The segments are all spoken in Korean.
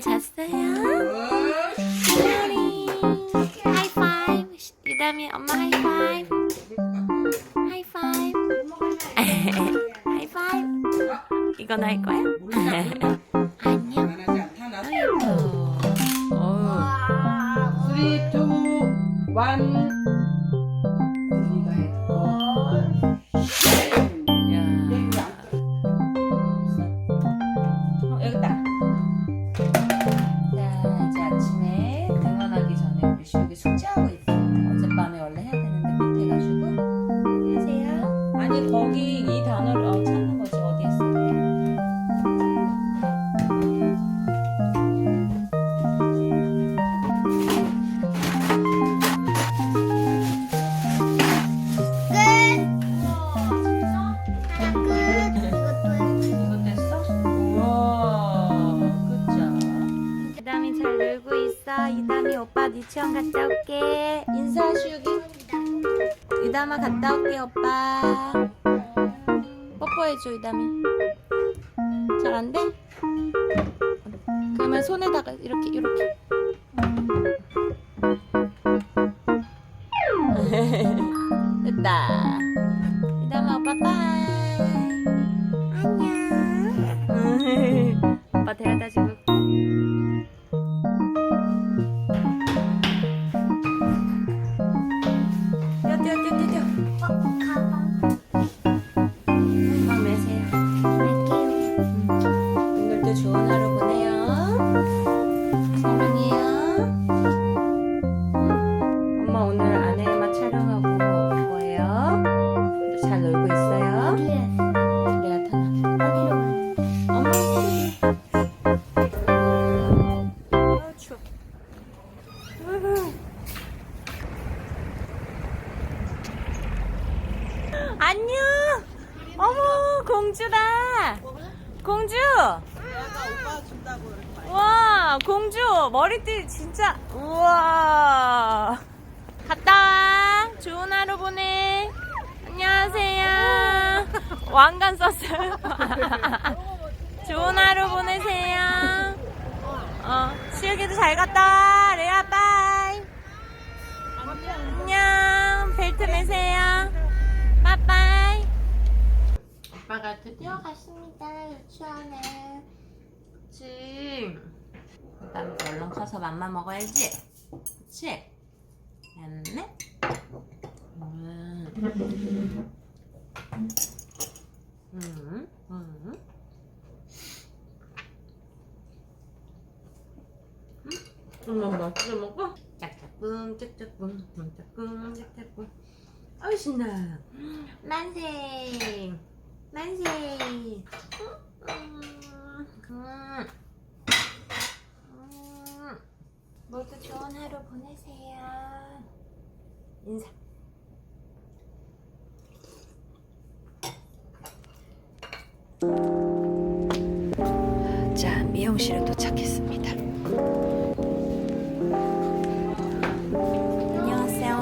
잘 잤어요? 유다리 하이파이브 유다미 엄마 하이파이브 하이파이브 하이파이브 이건 할 거야? 안녕 아이고 어우 3, 2, 1 갔다 올게 오빠. 뽀뽀해줘 유담이. 잘 안 돼? 그러면 손에다가 이렇게 이렇게. 왕관 썼어요. 좋은 하루 보내세요. 어, 시우기도 잘 갔다 와. 레아 빠이. 안녕. 벨트 매세요. 빠빠이. 아빠가 드디어 갔습니다. 유치원에. 그치. 일단 얼른 커서 맘마 먹어야지. 그치? 됐네? 음. 음. 음. 엄마 맛있게 먹어? 짝짝꿍 짝짝꿍 짝짝꿍 짝짝꿍 아우 신나 만세 만세 음, 음, 음. 음. 모두 좋은 하루 보내세요 인사 자 미용실에 도착했습니다 안녕하세요.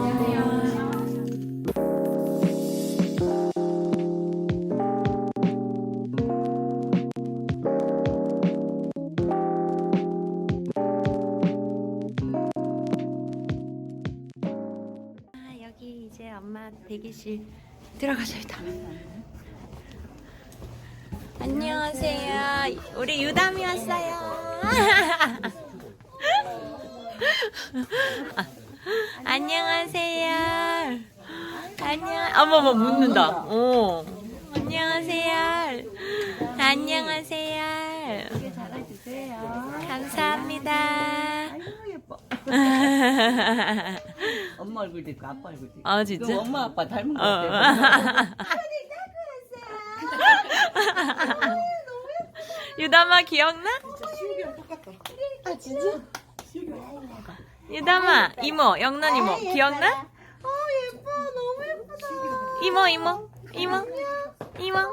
아, 여기 이제 엄마 대기실 일단. 안녕하세요. 우리 유담이 왔어요. 안녕하세요. 안녕. 어머머 묻는다. 어. 안녕하세요. 안녕하세요. 감사합니다. 예뻐 엄마 얼굴도 있고 아빠 얼굴도 있고 아 진짜? 그럼 엄마 아빠 닮은 거 어. 같아 유담아 기억나? 아 진짜? 유담아 이모 영란 이모 기억나? 어 예뻐. 너무 예쁘다. 이모 이모 이모 이모. 야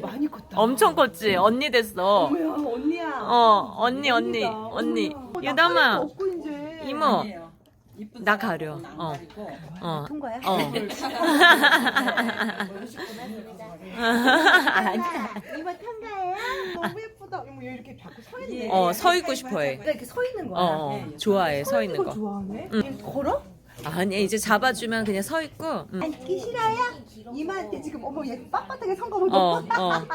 많이 컸다. 엄청 컸지? 언니 됐어. 뭐야 언니야. 어 언니 언니. 언니. 유담아. 이모 이쁜 나 사람 가려. 안 어. 가리고. 어. 큰 거야? 어. 아니야 이모 얘 이렇게 자꾸 서 있네. 어, 서 있고 싶어 해. 그러니까 이렇게 서 있는 거야. 어, 어, 좋아해 서 있는 거. 좋아하네. 응. 얘 걸어? 아니 이제 잡아주면 그냥 서 있고. 응. 앉기 싫어요? 이마한테 지금 어머 얘 빳빳하게 선거 보고. 어, 어.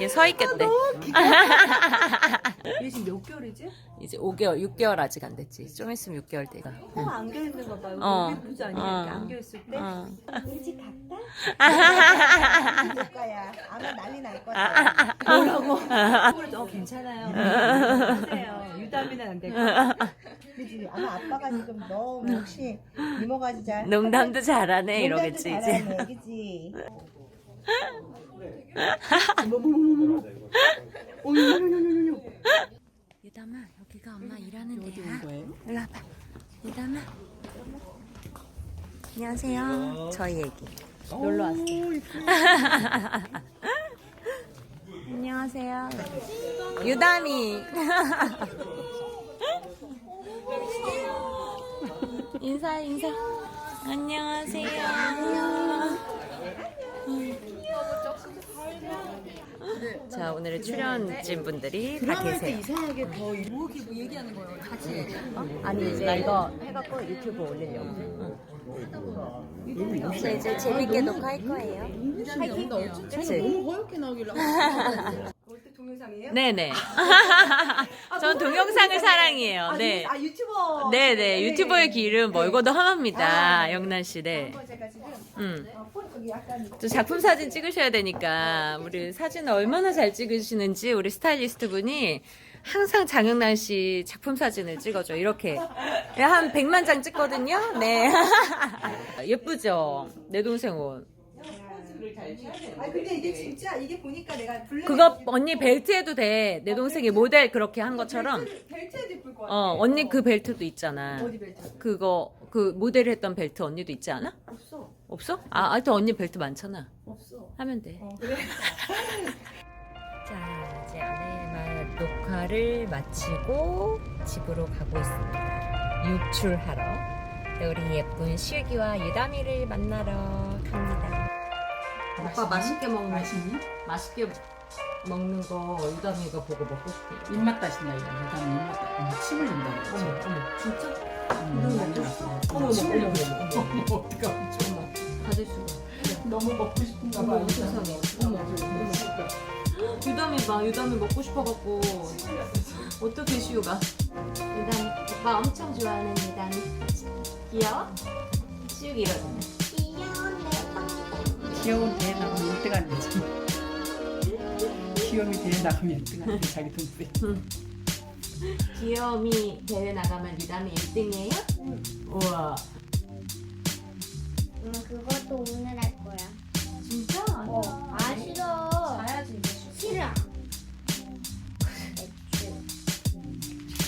얘 서 있겠대. 얘 지금 몇 개월이지? 이제 5개월, 6개월 아직 안 됐지. 좀 있으면 6개월 돼가. 응. 코 안겨 있는 거 봐. 여기 어. 예쁘지 않냐? 어. 이렇게 안겨 있을 때. 어. 우리 집 갔다? 못 가야. 아마 난리 날 거야. 뭐라고? 어 괜찮아요. 하세요. 유담이는 안 될 거야. 그지? 아마 아빠가 지금 너 혹시 이모가 진짜 농담도 잘하네 이러겠지 이제. 잘하네, 그지? 유담아 여기가 엄마 일하는 데야. 일로 와봐. 유담아. 안녕하세요. 저희 애기. 놀러 왔어요. 안녕하세요. 유담이. 인사 인사. 안녕하세요. 자 오늘의 출연진 분들이 다 계세요. 이상하게 더 이렇게 뭐 얘기하는 거예요. 같이. 아니 이제 이거 해갖고 유튜브 올리려고. 이제 재밌게 녹화할 거예요. 그치? 너무 허옇게 나오길래. 올때 동영상이에요? 네네. 전 동영상을 사랑해요. 네. 아 유튜버. 네네. 유튜버의 길은 멀고도 험합니다. 영란 씨, 네. 어, 제가 지금 음. 또 작품 사진 찍으셔야 되니까 우리 사진을 얼마나 잘 찍으시는지 우리 스타일리스트 분이 항상 장영란 씨 작품 사진을 찍어줘 이렇게 한 100만 장 찍거든요. 네. 예쁘죠? 내 동생 옷. 아 근데 이게 진짜 이게 보니까 내가 블랙 그거 언니 벨트 해도 돼. 내 동생이 모델 그렇게 한 것처럼. 벨트에도 입을 것 같아. 어, 언니 그 벨트도 있잖아. 어디 벨트? 그거 그 모델 했던 벨트 언니도 있지 않아? 없어. 없어? 아, 하여튼 언니 벨트 많잖아. 없어. 하면 돼. 어 그래. 자, 이제 아내만 녹화를 마치고 집으로 가고 있습니다. 유출하러. 네, 우리 예쁜 실기와 유다미를 만나러 갑니다. 오빠 맛있게 먹는 맛있니? 맛있게 먹는 거 유다미가 보고 먹고 싶대. 입맛 다신다 이거 일단 입맛 다 침을 낸다 어머, 어머, 진짜? 어머, 어머, 어머, 가질 수가. 너무 먹고 싶은가 봐 세상에. 어머, 어머. 유담이 봐, 유담이 먹고 싶어갖고. 어떻게 시우가? 유담이, 오빠 엄청 좋아하는 유담이. 귀여워? 시우기 이러잖아. 귀여운 대회 나가면 1등 안 되지 귀여움이 대회 나가면 1등 안 돼, 자기 동생 귀여움이 대회 나가면 유담이 1등이에요? 우와. 응, 그것도 오늘 할 거야. 진짜? 어, 아 싫어. 이제. 싫어.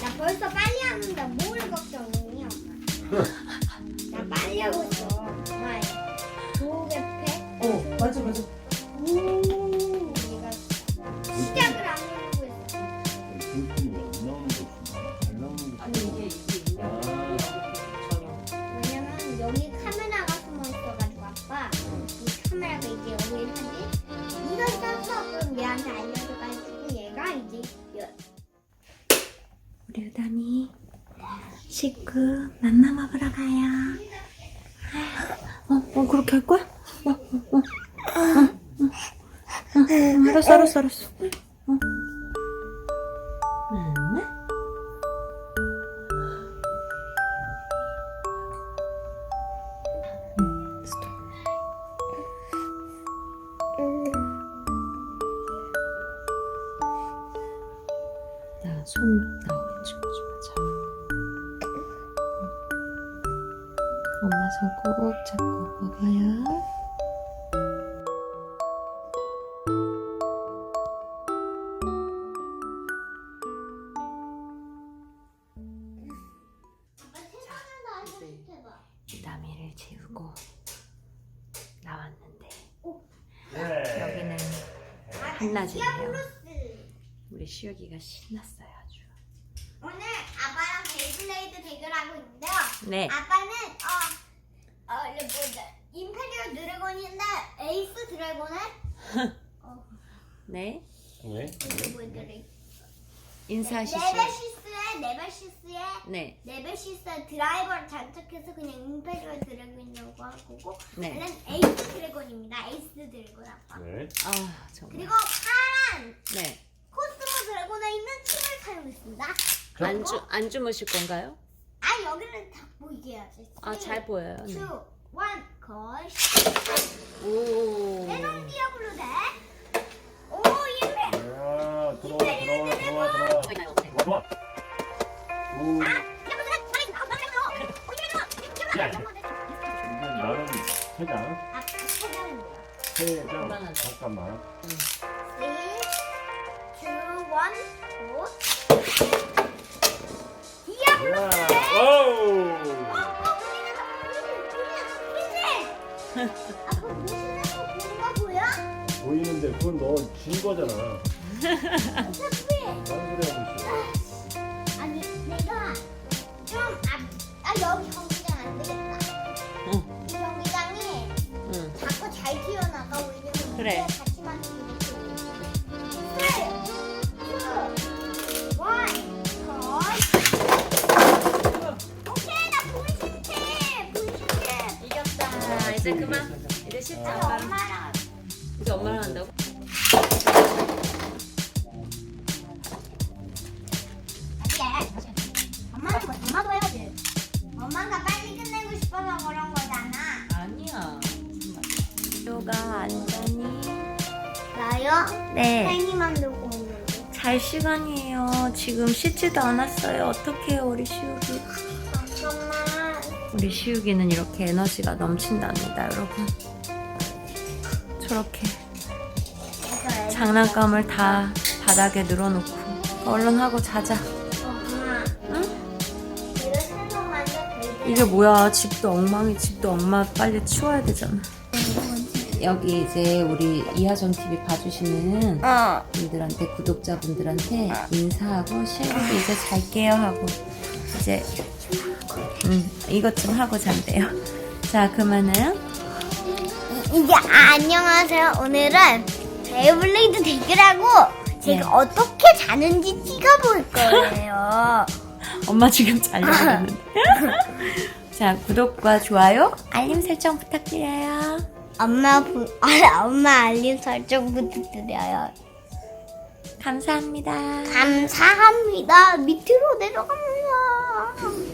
나 벌써 빨리 하는데 뭘 걱정이냐, 엄마. 나 빨리 하고 있어. 엄마, 조개 패? 어 맞아 맞아. 내가 시작을 안 하고 있어. 얘한테 알려줘가지고 얘가 이제 여- 우리 유담이 식구 맘마 먹으러 가요. 어, 어, 그렇게 할 거야? 어, 어, 어. 어, 어. 어, 알았어, 알았어, 알았어. 어. 엄마 손 꼭 잡고 먹어요. 비타민을 재우고 나왔는데 여기는 한낮이에요. 우리 시혁이가 신났어요 아주. 오늘 베이블레이드 대결하고 있는데요 네. 아빠는 어, 어 이제 뭐지 임페리얼 드래곤인데 에이스 드래곤을 네. 이거 보여드릴 인사하시죠. 네베시스에 네베시스에 네, 네베시스에 드라이버를 장착해서 그냥 임페리얼 드래곤이라고 할 거고 네. 얘는 에이스 드래곤입니다. 에이스 드래곤 아빠. 네. 아 정말. 그리고 파란 네. 코스모 드래곤에 있는 침을 사용했습니다. 안 주 안 주무실 건가요? 아 여기는 다 보이게 해야지. 아 잘 보여요. 네. 2, 1, 걸. 오. 디아블로. 야, 들어와, 들어와, 들어와, 들어와. 회장. 아. 회장. 잠깐만. 3, 2, 1, 고. 보이는데 그건 너진 거잖아. 딴 소리 하고 있어. 아니 내가 좀 아, 아 여기 경기장 안 되겠다. 응. 이 경기장이 응. 자꾸 잘 튀어나가 왜냐면 그래. 이게 같이 만들고 Three, two, one, 컷. 오케이 나 분신팀 분신팀. 이겼다. 아, 이제 그만. 이제 나 엄마랑 엄마랑 이제 엄마랑 한다고? 나요? 네. 팽이 만들고 있는데. 잘 시간이에요. 지금 씻지도 않았어요. 어떡해요, 우리 시욱이. 잠깐만. 우리 시욱이는 이렇게 에너지가 넘친답니다, 여러분. 저렇게 장난감을 다 바닥에 늘어놓고 얼른 하고 자자. 엄마. 응? 이거. 이게 뭐야? 집도 엉망이 집도 엉망 빨리 치워야 되잖아. 여기 이제 우리 이하정 TV 봐주시는 어. 분들한테 구독자분들한테 인사하고 시우도 이제 잘게요 하고 이제 음 이것 좀 하고 잔대요. 자 그러면은 이제 아, 안녕하세요. 오늘은 베이블레이드 대결하고 제가 네. 어떻게 자는지 찍어볼 거예요. 엄마 지금 잘려는데. 자 구독과 좋아요, 알림 설정 부탁드려요. 엄마 부, 아, 엄마 알림 설정 부탁드려요. 감사합니다. 감사합니다. 밑으로 내려갑니다.